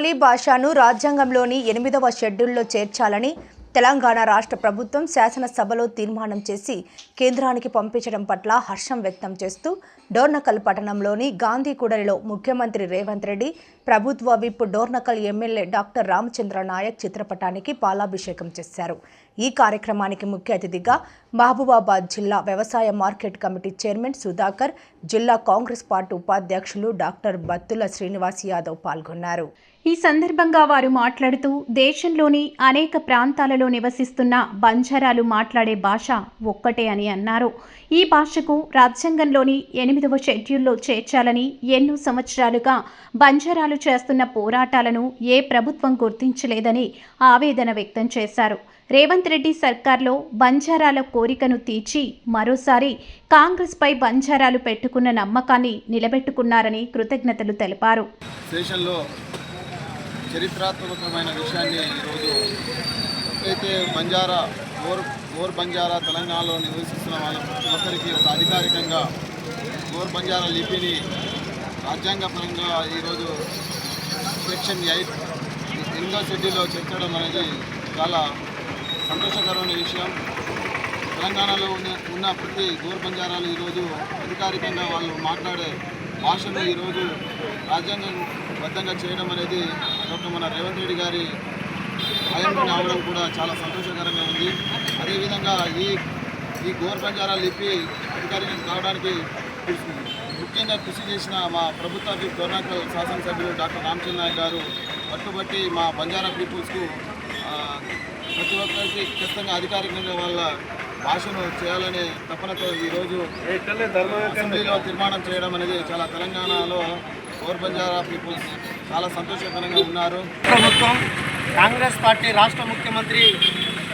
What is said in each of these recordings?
తెలుగు భాషను రాజ్యాంగంలోని ఎనిమిదవ షెడ్యూల్లో చేర్చాలని తెలంగాణ రాష్ట్ర ప్రభుత్వం శాసనసభలో తీర్మానం చేసి కేంద్రానికి పంపించడం పట్ల హర్షం వ్యక్తం చేస్తూ డోర్నకల్ పట్టణంలోని గాంధీ కూడలిలో ముఖ్యమంత్రి రేవంత్ రెడ్డి ప్రభుత్వ whip Dornakal MLA doctor Ramachandra Naik చిత్రపటానికి పాలాభిషేకం చేశారు. ఈ కార్యక్రమానికి ముఖ్య అతిథిగా మహబూబాబాద్ జిల్లా వ్యవసాయ మార్కెట్ కమిటీ చైర్మన్ సుధాకర్ జిల్లా కాంగ్రెస్ పార్టీ ఉపాధ్యక్షులు డాక్టర్ బత్తుల శ్రీనివాస్ యాదవ్ పాల్గొన్నారు. ఈ సందర్భంగా వారు మాట్లాడుతూ దేశంలోని అనేక ప్రాంతాలలో నివసిస్తున్న బంజారాలు మాట్లాడే భాష ఒక్కటే అని అన్నారు. ఈ భాషకు రాజ్యాంగంలోని ఎనిమిదవ షెడ్యూల్లో చేర్చాలని ఎన్నో సంవత్సరాలుగా బంజారాలు చేస్తున్న పోరాటాలను ఏ ప్రభుత్వం గుర్తించలేదని ఆవేదన వ్యక్తం చేశారు. రేవంత్ రెడ్డి సర్కార్లో బంజారాల కోరికను తీర్చి మరోసారి కాంగ్రెస్పై బంజారాలు పెట్టుకున్న నమ్మకాన్ని నిలబెట్టుకున్నారని కృతజ్ఞతలు తెలిపారు. దేశంలో చరిత్రాత్మకమైన విషయాన్ని ఈరోజు అయితే బంజారా ఓర్ ఓర్ బంజారా తెలంగాణలో నివసిస్తున్న వాళ్ళ ప్రతి ఒక్కరికి ఒక అధికారికంగా ఓర్ బంజారా లిపిని రాజ్యాంగపరంగా ఈరోజు సెక్షన్ ఎయిట్ ఎనిమిదో షెడ్యూల్లో చేర్చడం అనేది చాలా సంతోషకరమైన విషయం. తెలంగాణలో ఉన్న ఉన్న ప్రతి గోర్ బంజారాలు ఈరోజు అధికారికంగా వాళ్ళు మాట్లాడే భాషను ఈరోజు రాజ్యాంగం బద్ధంగా చేయడం అనేది డాక్టర్ మన రేవంత్ రెడ్డి గారి హయాంలో రావడం కూడా చాలా సంతోషకరంగా ఉంది. అదేవిధంగా ఈ ఈ గోర్ బంజారా లిపి అధికారికం కావడానికి ముఖ్యంగా కృషి చేసిన మా ప్రభుత్వ గవర్నర్ శాసనసభ్యులు డాక్టర్ రామచంద్ర నాయక్ గారు పట్టుబట్టి మా బంజారా పీపుల్స్కు ప్రతి ఒక్కరికి ఖచ్చితంగా అధికారికంగా వాళ్ళ భాషను చేయాలనే తపనతో ఈరోజు అసెంబ్లీలో తీర్మానం చేయడం అనేది చాలా తెలంగాణలో ఓర్ బంజారా పీపుల్స్ చాలా సంతోషకరంగా ఉన్నారు. ప్రభుత్వం కాంగ్రెస్ పార్టీ రాష్ట్ర ముఖ్యమంత్రి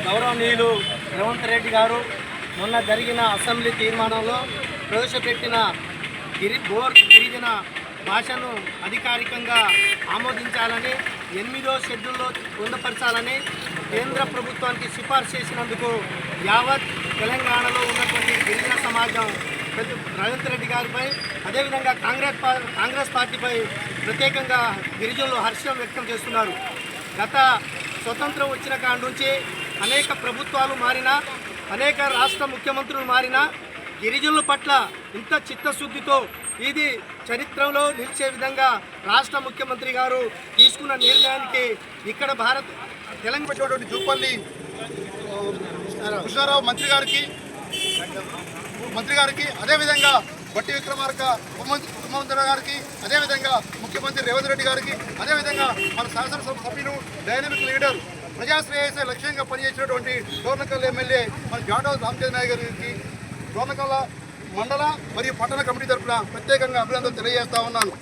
గౌరవనీయులు రేవంత్ రెడ్డి గారు మొన్న జరిగిన అసెంబ్లీ తీర్మానంలో ప్రవేశపెట్టిన గిరి గోర్ గిరిజన భాషను అధికారికంగా ఆమోదించాలని ఎనిమిదో షెడ్యూల్లో పొందపరచాలని కేంద్ర ప్రభుత్వానికి సిఫార్సు చేసినందుకు యావత్ తెలంగాణలో ఉన్నటువంటి గిరిజన సమాజం పెద్ద రేవంత్ రెడ్డి గారిపై అదేవిధంగా కాంగ్రెస్ కాంగ్రెస్ పార్టీపై ప్రత్యేకంగా గిరిజనులు హర్షం వ్యక్తం చేస్తున్నారు. గత స్వతంత్రం వచ్చిన కాడి నుంచి అనేక ప్రభుత్వాలు మారినా అనేక రాష్ట్ర ముఖ్యమంత్రులు మారినా గిరిజనుల పట్ల ఇంత చిత్తశుద్ధితో ఇది చరిత్రలో నిలిచే విధంగా రాష్ట్ర ముఖ్యమంత్రి గారు తీసుకున్న నిర్ణయానికి ఇక్కడ భారత్ తెలంగాణ పెట్టినటువంటి జూపల్లి కృష్ణారావు మంత్రి గారికి మంత్రి గారికి అదేవిధంగా బట్టి విక్రమార్క ఉపముఖ్యమంత్రి గారికి అదేవిధంగా ముఖ్యమంత్రి రేవంత్ రెడ్డి గారికి అదేవిధంగా మన శాసనసభ సభ్యులు డైనమిక్ లీడర్ ప్రజాశ్రేయస లక్ష్యంగా పనిచేసినటువంటి డోర్నకల్ ఎమ్మెల్యే మన జాడవ్ రామచంద్ర నాయక్ గారికి డోర్నకల్ల మండల మరియు పట్టణ కమిటీ తరఫున ప్రత్యేకంగా అభినందనలు తెలియజేస్తా ఉన్నాను